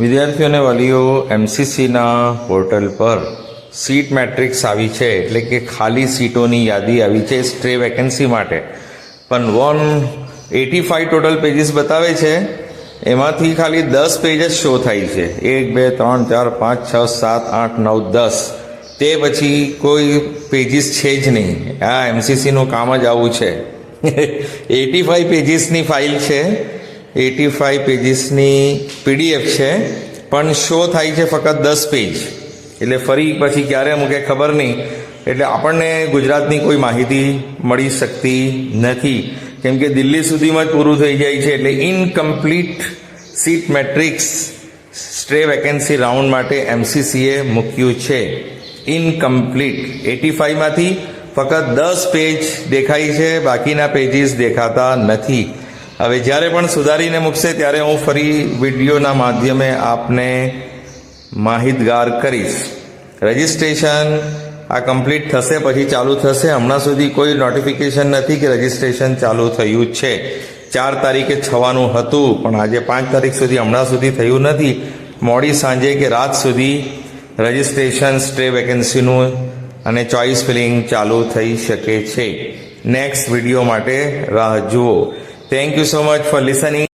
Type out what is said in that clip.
વિદ્યાર્થીઓ અને વાલીઓ એમસીસીના પોર્ટલ પર સીટ મેટ્રિક્સ આવી છે એટલે કે ખાલી સીટોની યાદી આવી છે સ્ટ્રે વેકેન્સી માટે. પણ one eighty five total pages બતાવે છે, એમાંથી ખાલી દસ પેજ જ શો થાય છે. એક, બે, ત્રણ, ચાર, પાંચ, છ, સાત, આઠ, નવ, દસ. તે પછી કોઈ પેજીસ છે જ નહીં. આ એમસીસીનું કામ જ આવું છે. એટી ફાઈવ પેજીસની ફાઇલ છે. એટી ફાઈવ પેજીસની પીડીએફ છે. પણ શો થાય છે ફક્ત દસ પેજ. એટલે ફરી પછી ક્યારે મૂકે ખબર નહીં. એટલે આપણને ગુજરાતની કોઈ માહિતી મળી શકતી નથી. કેમ કે દિલ્હી સુધીમાં જ પૂરું થઈ જાય છે. એટલે incomplete seat matrix stray vacancy round માટે એમસીસીએ મૂક્યું છે. ઇનકમ્પ્લીટ એટી ફાઈવમાંથી ફક્ત દસ પેજ દેખાય છે. બાકીના પેજીસ દેખાતા નથી. હવે જ્યારે પણ સુધારીને મૂકશે, ત્યારે હું ફરી વિડીયોના માધ્યમે આપને માહિતગાર કરીશ. રજિસ્ટ્રેશન આ કમ્પ્લીટ થશે, પછી ચાલુ થશે. હમણાં સુધી કોઈ નોટિફિકેશન નથી કે રજિસ્ટ્રેશન ચાલુ થયું છે. ચાર તારીખે થવાનું હતું, પણ આજે પાંચ તારીખ સુધી હમણાં સુધી થયું નથી. મોડી સાંજે કે રાત સુધી રજિસ્ટ્રેશન સ્ટ્રે વેકેન્સીનું અને ચોઇસ ફિલિંગ ચાલુ થઈ શકે છે. નેક્સ્ટ વીડિયો માટે રાહ જુઓ. Thank you so much for listening.